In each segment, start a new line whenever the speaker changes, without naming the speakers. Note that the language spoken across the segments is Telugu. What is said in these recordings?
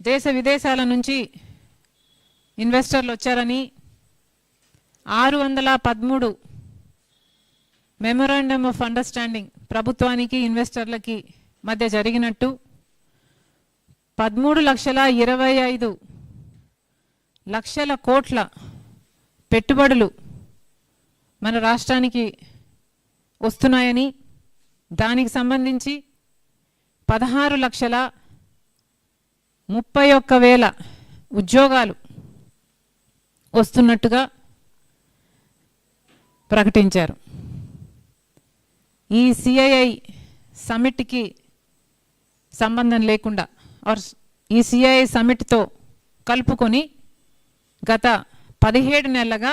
దేశ విదేశాల నుంచి ఇన్వెస్టర్లు వచ్చారని ఆరు వందల పదమూడు మెమొరాండమ్ ఆఫ్ అండర్స్టాండింగ్ ప్రభుత్వానికి ఇన్వెస్టర్లకి మధ్య జరిగినట్టు పదమూడు లక్షల ఇరవై ఐదు లక్షల కోట్ల పెట్టుబడులు మన రాష్ట్రానికి వస్తున్నాయని దానికి సంబంధించి పదహారు లక్షల ముప్పై ఒక్క వేల ఉద్యోగాలు వస్తున్నట్టుగా ప్రకటించారు. ఈ సిఐఐ సమిట్కి సంబంధం లేకుండా ఆర్ ఈ సిఐఐ సమిట్తో కలుపుకొని గత పదిహేడు నెలలుగా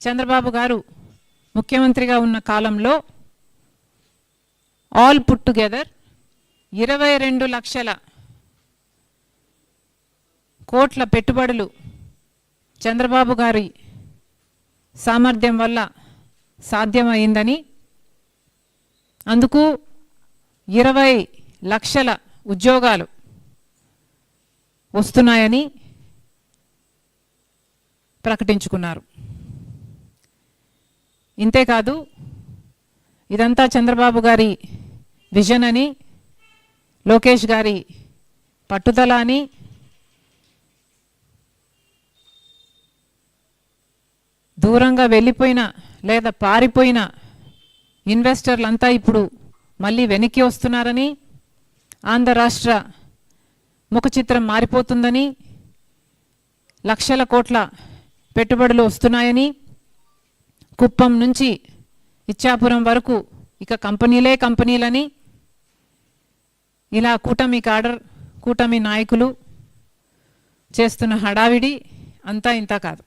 చంద్రబాబు గారు ముఖ్యమంత్రిగా ఉన్న కాలంలో ఆల్ పుట్ టుగెదర్ ఇరవై రెండు లక్షల కోట్ల పెట్టుబడులు చంద్రబాబు గారి సామర్థ్యం వల్ల సాధ్యమైందని. అందుకు ఇరవై లక్షల ఉద్యోగాలు వస్తున్నాయని ప్రకటించుకున్నారు. ఇంతేకాదు ఇదంతా చంద్రబాబు గారి విజన్ అని లోకేష్ గారి పట్టుదల అని దూరంగా వెళ్ళిపోయిన లేదా పారిపోయిన ఇన్వెస్టర్లంతా ఇప్పుడు మళ్ళీ వెనక్కి వస్తున్నారని ఆంధ్ర రాష్ట్ర ముఖ చిత్రం మారిపోతుందని లక్షల కోట్ల పెట్టుబడులు వస్తున్నాయని కుప్పం నుంచి ఇచ్చాపురం వరకు ఇక కంపెనీలే కంపెనీలని ఇలా కూటమి కాడర్ కూటమి నాయకులు చేస్తున్న హడావిడి అంతా ఇంత కాదు.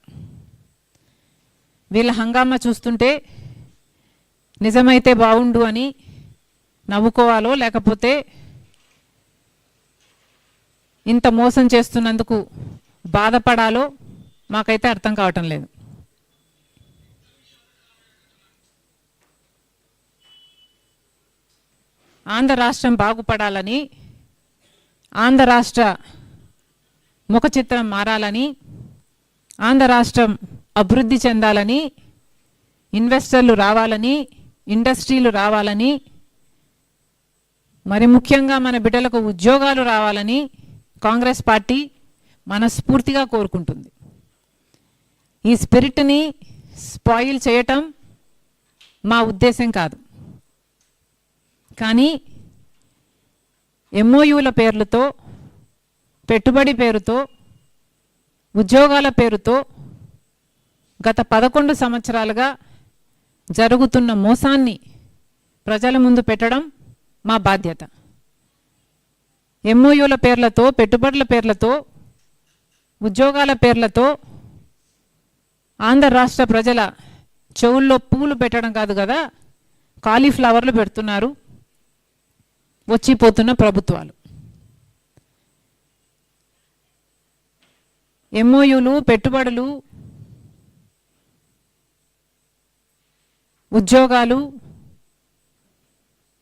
వీళ్ళ హంగామా చూస్తుంటే నిజమైతే బాగుండు అని నవ్వుకోవాలో లేకపోతే ఇంత మోసం చేస్తున్నందుకు బాధపడాలో మాకైతే అర్థం కావటం లేదు. ఆంధ్ర రాష్ట్రం బాగుపడాలని ఆంధ్ర రాష్ట్ర ముఖ చిత్రం మారాలని ఆంధ్ర రాష్ట్రం అభివృద్ధి చెందాలని ఇన్వెస్టర్లు రావాలని ఇండస్ట్రీలు రావాలని మరి ముఖ్యంగా మన బిడ్డలకు ఉద్యోగాలు రావాలని కాంగ్రెస్ పార్టీ మనస్ఫూర్తిగా కోరుకుంటుంది. ఈ స్పిరిట్ని స్పాయిల్ చేయటం మా ఉద్దేశం కాదు. కానీ ఎంఓయూల పేర్లతో పెట్టుబడి పేరుతో ఉద్యోగాల పేరుతో గత పదకొండు సంవత్సరాలుగా జరుగుతున్న మోసాన్ని ప్రజల ముందు పెట్టడం మా బాధ్యత. ఎంఓయూల పేర్లతో పెట్టుబడుల పేర్లతో ఉద్యోగాల పేర్లతో ఆంధ్ర రాష్ట్ర ప్రజల చెవుల్లో పూలు పెట్టడం కాదు కదా కాలీఫ్లవర్లు పెడుతున్నారు వచ్చిపోతున్న ప్రభుత్వాలు. ఎంఓయూలు పెట్టుబడులు ఉద్యోగాలు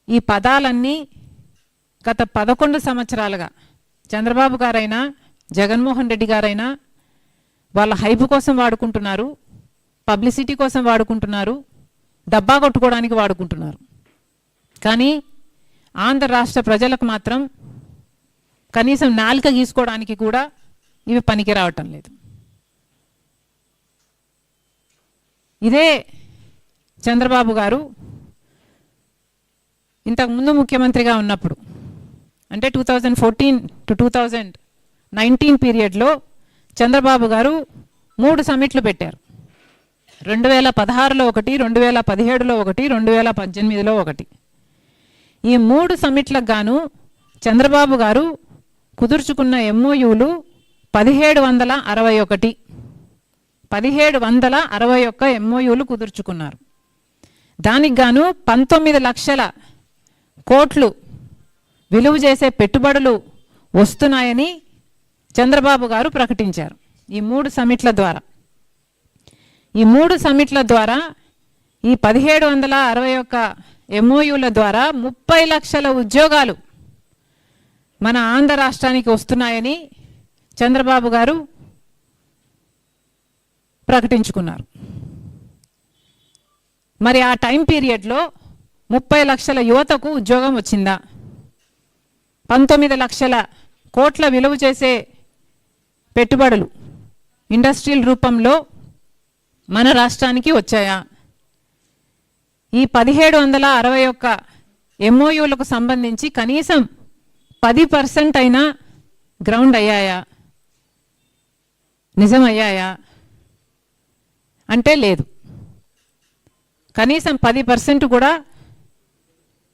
ఈ పదాలన్నీ గత పదకొండు సంవత్సరాలుగా చంద్రబాబు గారైనా జగన్మోహన్ రెడ్డి గారైనా వాళ్ళ హైపు కోసం వాడుకుంటున్నారు పబ్లిసిటీ కోసం వాడుకుంటున్నారు డబ్బా కొట్టుకోవడానికి వాడుకుంటున్నారు. కానీ ఆంధ్ర రాష్ట్ర ప్రజలకు మాత్రం కనీసం నాలుక గీసుకోవడానికి కూడా ఇవి పనికి రావటం లేదు. ఇదే చంద్రబాబు గారు ఇంతకుముందు ముఖ్యమంత్రిగా ఉన్నప్పుడు అంటే two thousand fourteen to two thousand nineteen పీరియడ్లో చంద్రబాబు గారు మూడు సమిట్లు పెట్టారు. రెండు వేల పదహారులో ఒకటి రెండు వేల పదిహేడులో ఒకటి రెండు వేల పద్దెనిమిదిలో ఒకటి. ఈ మూడు సమిట్లకు గాను చంద్రబాబు గారు కుదుర్చుకున్న ఎంఓయూలు పదిహేడు వందల అరవై ఒకటి పదిహేడు వందల అరవై ఒక్క ఎంఓయూలు కుదుర్చుకున్నారు. దానికి గాను పంతొమ్మిది లక్షల కోట్లు విలువ చేసే పెట్టుబడులు వస్తున్నాయని చంద్రబాబు గారు ప్రకటించారు. ఈ మూడు సమిట్ల ద్వారా. ఈ మూడు సమిట్ల ద్వారా ఈ పదిహేడు వందల అరవై ఒక్క ఎంఓయూల ద్వారా ముప్పై లక్షల ఉద్యోగాలు మన ఆంధ్ర రాష్ట్రానికి వస్తున్నాయని చంద్రబాబు గారు ప్రకటించుకున్నారు. మరి ఆ టైం పీరియడ్లో ముప్పై లక్షల యువతకు ఉద్యోగం వచ్చిందా? పంతొమ్మిది లక్షల కోట్ల విలువ చేసే పెట్టుబడులు ఇండస్ట్రియల్ రూపంలో మన రాష్ట్రానికి వచ్చాయా? ఈ పదిహేడు వందల అరవై ఒక్క ఎంఓయూలకు సంబంధించి కనీసం పది పర్సెంట్ అయినా గ్రౌండ్ అయ్యాయా? నిజం అయ్యాయా అంటే లేదు. కనీసం పది పర్సెంట్ కూడా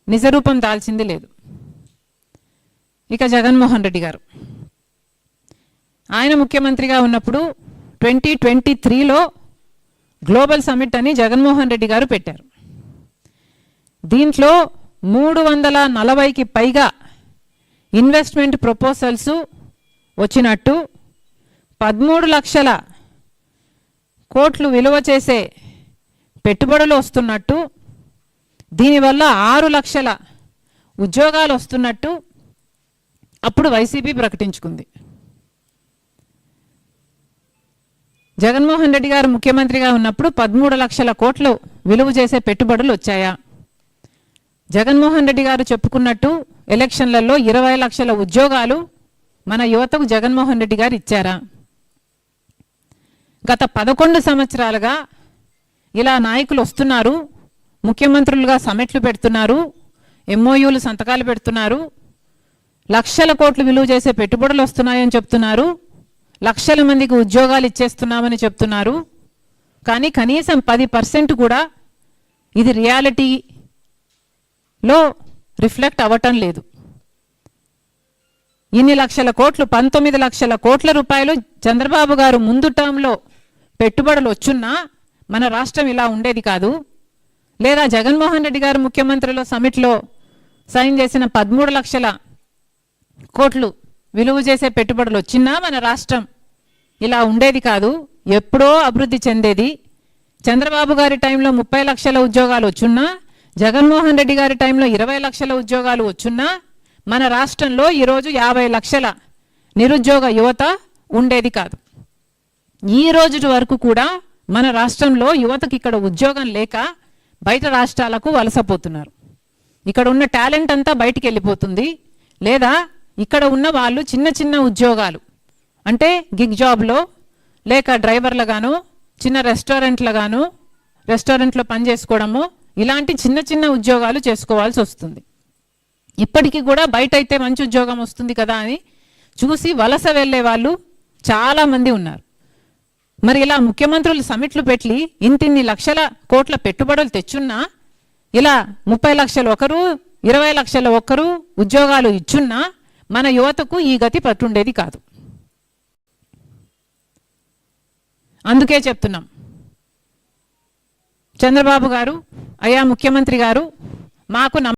నిజరూపం దాల్చింది లేదు. ఇక జగన్మోహన్ రెడ్డి గారు. ఆయన ముఖ్యమంత్రిగా ఉన్నప్పుడు ట్వంటీ ట్వంటీ త్రీలో గ్లోబల్ సమిట్ అని జగన్మోహన్ రెడ్డి గారు పెట్టారు. దీంట్లో మూడు వందల నలభైకి పైగా ఇన్వెస్ట్మెంట్ ప్రపోజల్స్ వచ్చినట్టు పదమూడు లక్షల కోట్లు విలువ చేసే పెట్టుబడులు వస్తున్నట్టు దీనివల్ల ఆరు లక్షల ఉద్యోగాలు వస్తున్నట్టు అప్పుడు వైసీపీ ప్రకటించుకుంది. జగన్మోహన్ రెడ్డి గారు ముఖ్యమంత్రిగా ఉన్నప్పుడు పదమూడు లక్షల కోట్లు విలువ చేసే పెట్టుబడులు వచ్చాయా? జగన్మోహన్ రెడ్డి గారు చెప్పుకున్నట్టు ఎలక్షన్లలో ఇరవై లక్షల ఉద్యోగాలు మన యువతకు జగన్మోహన్ రెడ్డి గారు ఇచ్చారా? గత పదకొండు సంవత్సరాలుగా ఇలా నాయకులు వస్తున్నారు ముఖ్యమంత్రులుగా సమెట్లు పెడుతున్నారు ఎంఓయూలు సంతకాలు పెడుతున్నారు లక్షల కోట్లు విలువ చేసే పెట్టుబడులు వస్తున్నాయని చెప్తున్నారు లక్షల మందికి ఉద్యోగాలు ఇచ్చేస్తున్నామని చెప్తున్నారు. కానీ కనీసం పది పర్సెంట్ కూడా ఇది రియాలిటీలో రిఫ్లెక్ట్ అవ్వటం లేదు. ఇన్ని లక్షల కోట్లు పంతొమ్మిది లక్షల కోట్ల రూపాయలు చంద్రబాబు గారు ముందు టర్మ్లో పెట్టుబడులు వచ్చున్నా మన రాష్ట్రం ఇలా ఉండేది కాదు. లేదా జగన్మోహన్ రెడ్డి గారు ముఖ్యమంత్రిలో సమిట్లో సైన్ చేసిన పదమూడు లక్షల కోట్లు విలువ చేసే పెట్టుబడులు వచ్చినా మన రాష్ట్రం ఇలా ఉండేది కాదు. ఎప్పుడో అభివృద్ధి చెందేది. చంద్రబాబు గారి టైంలో ముప్పై లక్షల ఉద్యోగాలు వచ్చున్నా జగన్మోహన్ రెడ్డి గారి టైంలో ఇరవై లక్షల ఉద్యోగాలు వచ్చున్నా మన రాష్ట్రంలో ఈరోజు యాభై లక్షల నిరుద్యోగ యువత ఉండేది కాదు. ఈ రోజు వరకు కూడా మన రాష్ట్రంలో యువతకి ఇక్కడ ఉద్యోగం లేక బయట రాష్ట్రాలకు వలసపోతున్నారు ఇక్కడ ఉన్న టాలెంట్ అంతా బయటికి వెళ్ళిపోతుంది. లేదా ఇక్కడ ఉన్న వాళ్ళు చిన్న చిన్న ఉద్యోగాలు. అంటే గిగ్ జాబ్లో లేక డ్రైవర్లుగాను చిన్న రెస్టారెంట్లుగాను రెస్టారెంట్లో పని చేసుకోవడము ఇలాంటి చిన్న చిన్న ఉద్యోగాలు చేసుకోవాల్సి వస్తుంది. ఇప్పటికీ కూడా బయట అయితే మంచి ఉద్యోగం వస్తుంది కదా అని చూసి వలస వెళ్ళే వాళ్ళు చాలామంది ఉన్నారు. మరి ఇలా ముఖ్యమంత్రులు సమిట్లు పెట్టి ఇంతిన్ని లక్షల కోట్ల పెట్టుబడులు తెచ్చున్నా ఇలా ముప్పై లక్షలు ఒకరు ఇరవై లక్షల ఒకరు ఉద్యోగాలు ఇచ్చున్నా మన యువతకు ఈ గతి పట్టుండేది కాదు. అందుకే చెప్తున్నాం. చంద్రబాబు గారు అయ్యా ముఖ్యమంత్రి గారు మాకు నమ్మ